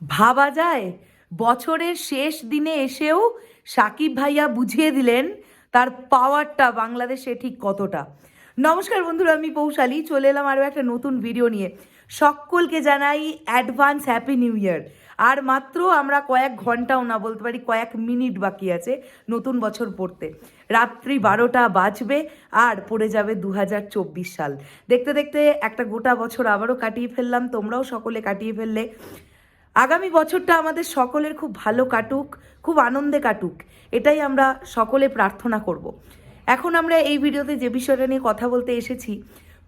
ভাবা যায়। বছরের শেষ দিনে এসেও সাকিব ভাইয়া বুঝিয়ে দিলেন তার পাওয়ারটা বাংলাদেশে ঠিক কতটা। নমস্কার বন্ধুরা, আমি পৌশালী চলে এলাম আরও একটা নতুন ভিডিও নিয়ে। সকলকে জানাই অ্যাডভান্স হ্যাপি নিউ ইয়ার আর মাত্র আমরা কয়েক ঘন্টাও না বলতে পারি, কয়েক মিনিট বাকি আছে নতুন বছর পড়তে। রাত্রি বারোটা বাজবে আর পড়ে যাবে দু হাজার চব্বিশ সাল। দেখতে দেখতে একটা গোটা বছর আবারও কাটিয়ে ফেললাম। তোমরাও সকলে কাটিয়ে ফেললে। আগামী বছরটা আমাদের সকলের খুব ভালো কাটুক, খুব আনন্দে কাটুক, এটাই আমরা সকলে প্রার্থনা করব। এখন আমরা এই ভিডিওতে যে বিষয়টা নিয়ে কথা বলতে এসেছি,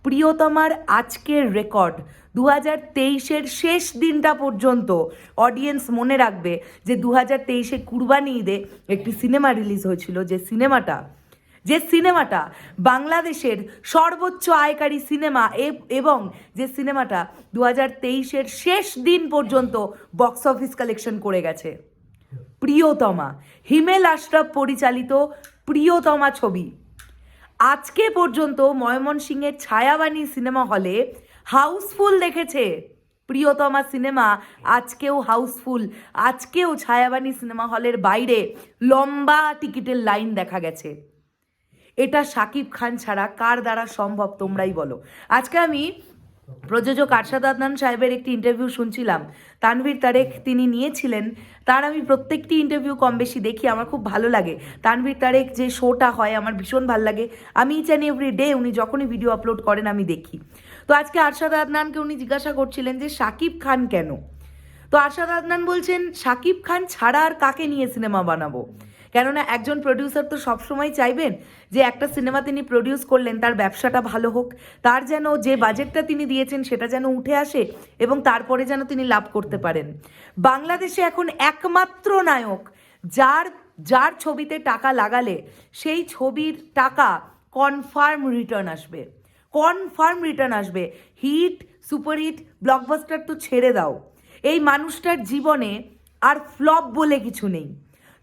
প্রিয়তমার আজকের রেকর্ড দু হাজার তেইশের শেষ দিনটা পর্যন্ত অডিয়েন্স মনে রাখবে যে দু হাজার তেইশে কুরবানি ঈদে একটি সিনেমা রিলিজ হয়েছিল, যে সিনেমাটা যে সিনেমাটা বাংলাদেশের সর্বোচ্চ আয়কারী সিনেমা এবং যে সিনেমাটা দু হাজার তেইশের শেষ দিন পর্যন্ত বক্স অফিস কালেকশন করে গেছে। প্রিয়তমা, হিমেল আশরাফ পরিচালিত প্রিয়তমা ছবি। আজকে পর্যন্ত ময়মনসিংহের ছায়াবাণী সিনেমা হলে হাউসফুল দেখেছে। প্রিয়তমা সিনেমা আজকেও হাউসফুল। আজকেও ছায়াবাণী সিনেমা হলের বাইরে লম্বা টিকিটের লাইন দেখা গেছে। এটা সাকিব খান ছাড়া কার দ্বারা সম্ভব তোমরাই বলো। আজকে আমি প্রযোজক আরশাদ আদনান সাহেবের একটি ইন্টারভিউ শুনছিলাম। তানভীর তারেক তিনি নিয়েছিলেন। তার আমি প্রত্যেকটি ইন্টারভিউ কম বেশি দেখি, আমার খুব ভালো লাগে। তানভীর তারেক যে শোটা হয়, আমার ভীষণ ভালো লাগে। আমি জানি এভরি ডে উনি যখনই ভিডিও আপলোড করেন, আমি দেখি। তো আজকে আরশাদ আদনানকে উনি জিজ্ঞাসা করছিলেন যে শাকিব খান কেন? তো আরশাদ আদনান বলছেন শাকিব খান ছাড়া আর কাকে নিয়ে সিনেমা বানাবো? কেননা একজন প্রডিউসার তো সবসময় চাইবেন যে একটা সিনেমা তিনি প্রডিউস করলেন, তার ব্যবসাটা ভালো হোক, তার যেন যে বাজেটটা তিনি দিয়েছেন সেটা যেন উঠে আসে এবং তারপরে যেন তিনি লাভ করতে পারেন। বাংলাদেশে এখন একমাত্র নায়ক যার যার ছবিতে টাকা লাগালে সেই ছবির টাকা কনফার্ম রিটার্ন আসবে। কনফার্ম রিটার্ন আসবে। হিট সুপারহিট ব্লকবাস্টার তো ছেড়ে দাও। এই মানুষটার জীবনে আর ফ্লপ বলে কিছু নেই।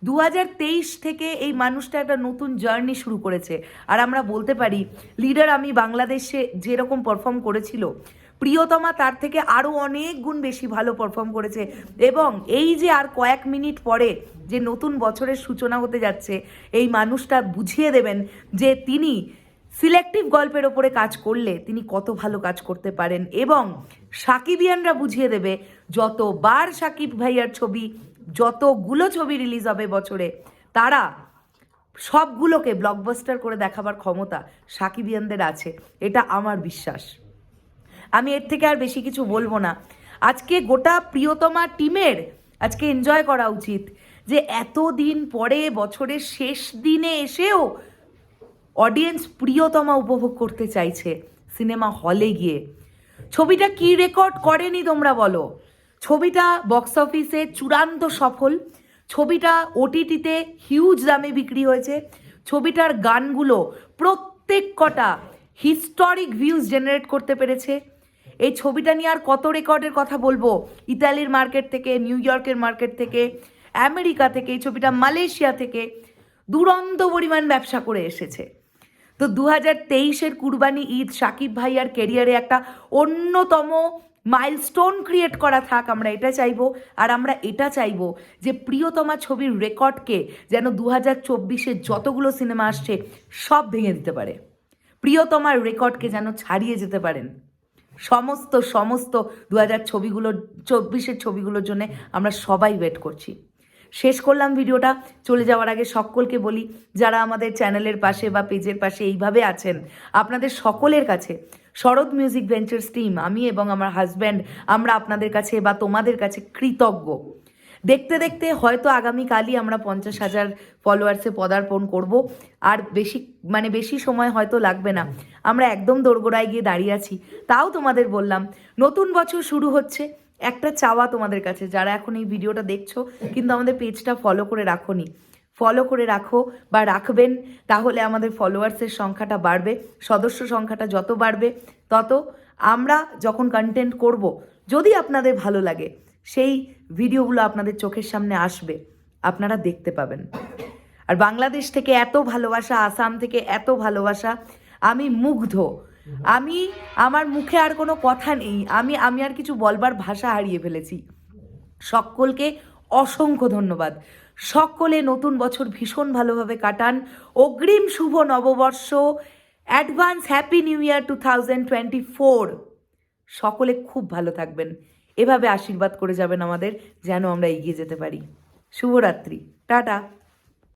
দু হাজার তেইশ থেকে এই মানুষটা একটা নতুন জার্নি শুরু করেছে। আর আমরা বলতে পারি, লিডার আমি বাংলাদেশে যেরকম পারফর্ম করেছিল, প্রিয়তমা তার থেকে আরও অনেক গুণ বেশি ভালো পারফর্ম করেছে। এবং এই যে আর কয়েক মিনিট পরে যে নতুন বছরের সূচনা হতে যাচ্ছে, এই মানুষটা বুঝিয়ে দেবেন যে তিনি সিলেক্টিভ গল্পের ওপরে কাজ করলে তিনি কত ভালো কাজ করতে পারেন। এবং সাকিবিয়ানরা বুঝিয়ে দেবে, যতবার সাকিব ভাইয়ার ছবি যতগুলো ছবি রিলিজ হবে বছরে, তারা সবগুলোকে ব্লকবাস্টার করে দেখাবার ক্ষমতা সাকিবিয়ানদের আছে। এটা আমার বিশ্বাস। আমি এর থেকে আর বেশি কিছু বলব না। আজকে গোটা প্রিয়তমা টিমের আজকে এনজয় করা উচিত যে এতদিন পরে বছরের শেষ দিনে এসেও অডিয়েন্স প্রিয়তমা উপভোগ করতে চাইছে সিনেমা হলে গিয়ে। ছবিটা কি রেকর্ড করেনি তোমরা বলো? ছবিটা বক্স অফিসে চূড়ান্ত সফল। ছবিটা ওটিটিতে হিউজ দামে বিক্রি হয়েছে। ছবিটার গানগুলো প্রত্যেক কটা হিস্টোরিক ভিউজ জেনারেট করতে পেরেছে। এই ছবিটা নিয়ে আর কত রেকর্ডের কথা বলব? ইতালির মার্কেট থেকে নিউ ইয়র্কের মার্কেট থেকে আমেরিকা থেকে, এই ছবিটা মালয়েশিয়া থেকে দুরন্ত পরিমাণ ব্যবসা করে এসেছে। তো দু হাজার তেইশের কুরবানি ঈদ সাকিব ভাইয়ার কেরিয়ারে একটা অন্যতম মাইলস্টোন ক্রিয়েট করা থাক আমরা এটা চাইব, আর আমরা এটা চাইব যে প্রিয়তমা ছবির রেকর্ডকে যেন দু হাজার চব্বিশে যতগুলো সিনেমা আসছে সব ভেঙে দিতে পারে। প্রিয়তমার রেকর্ডকে যেন ছাড়িয়ে যেতে পারেন। সমস্ত সমস্ত দু হাজার ছবিগুলো চব্বিশের ছবিগুলোর জন্য আমরা সবাই ওয়েট করছি। শেষ করলাম ভিডিওটা। চলে যাওয়ার আগে সকলকে বলি, যারা আমাদের চ্যানেলের পাশে বা পেজের পাশে এইভাবে আছেন, আপনাদের সকলের কাছে শরৎ মিউজিক ভেঞ্চার্স টিম, আমি এবং আমার হাজব্যান্ড, আমরা আপনাদের কাছে বা তোমাদের কাছে কৃতজ্ঞ। দেখতে দেখতে হয়তো আগামীকালই আমরা পঞ্চাশ হাজার ফলোয়ার্সে পদার্পণ করব, আর বেশি মানে বেশি সময় হয়তো লাগবে না। আমরা একদম দোরগোড়ায় গিয়ে দাঁড়িয়ে আছি। তাও তোমাদের বললাম, নতুন বছর শুরু হচ্ছে একটা চাওয়া তোমাদের কাছে, যারা এখন এই ভিডিওটা দেখছ, কিন্তু আমাদের পেজটা ফলো করে রাখোনি। ফলো করে রাখো বা রাখবেন, তাহলে আমাদের ফলোয়ার্সের সংখ্যাটা বাড়বে। সদস্য সংখ্যাটা যত বাড়বে, তত আমরা যখন কন্টেন্ট করব, যদি আপনাদের ভালো লাগে, সেই ভিডিওগুলো আপনাদের চোখের সামনে আসবে, আপনারা দেখতে পাবেন। আর বাংলাদেশ থেকে এত ভালোবাসা, আসাম থেকে এত ভালোবাসা, আমি মুগ্ধ। আমি আমার মুখে আর কোনো কথা নেই। আমি আমি আর কিছু বলবার ভাষা হারিয়ে ফেলেছি। সকলকে অসংখ্য ধন্যবাদ। সকলে নতুন বছর ভীষণ ভালোভাবে কাটান। অগ্রিম শুভ নববর্ষ। Advance happy new year two thousand twenty four. সকলে খুব ভালো থাকবেন। এভাবে আশীর্বাদ করে যাবেন আমাদের, যেন আমরা এগিয়ে যেতে পারি। শুভরাত্রি। টাটা।